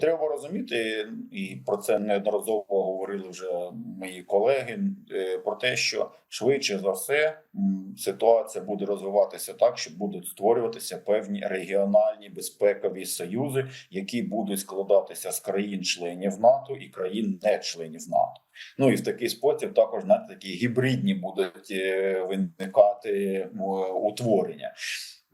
Треба розуміти, і про це неодноразово говорили вже мої колеги. е, Про те, що швидше за все ситуація буде розвиватися так, що будуть створюватися певні регіональні безпекові союзи, які будуть складатися з країн-членів НАТО і країн не-членів НАТО. Ну і в такий спосіб також знаєте, такі гібридні будуть е, виникати е, утворення.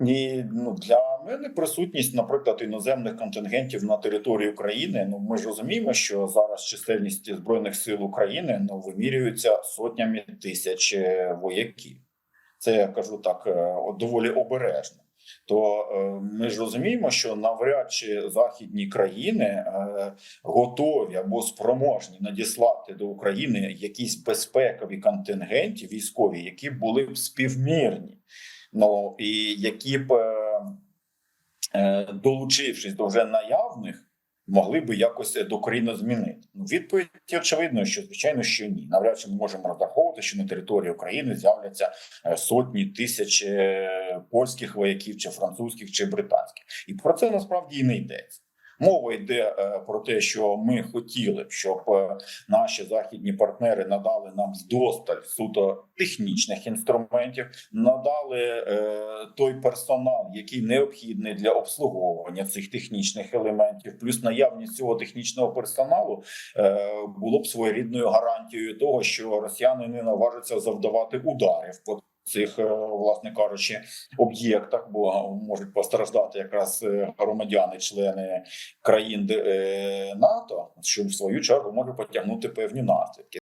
І ну для мене присутність, наприклад, іноземних контингентів на території України. Ну ми ж розуміємо, що зараз чисельність збройних сил України ну вимірюється сотнями тисяч е, вояків. Це я кажу так е, доволі обережно. То е, ми ж розуміємо, що навряд чи західні країни готові або спроможні надіслати до України якісь безпекові контингенти військові, які були б співмірні. Ну і які б, е, е, долучившись до вже наявних, могли би якось докорінно змінити. Ну, відповідь очевидно, що звичайно, що ні. Навряд чи ми можемо розраховувати, що на території України з'являться е, сотні тисяч е, польських вояків, чи французьких, чи британських, і про це насправді і не йдеться. Мова йде е, про те, що ми хотіли б, щоб е, наші західні партнери надали нам вдосталь суто технічних інструментів, надали е, той персонал, який необхідний для обслуговування цих технічних елементів, плюс наявність цього технічного персоналу було б своєрідною гарантією того, що росіяни не наважаться завдавати ударів по цих, е, власне кажучи, об'єктах, бо можуть постраждати якраз е, громадяни, члени країн е, НАТО, що в свою чергу може потягнути певні наслідки.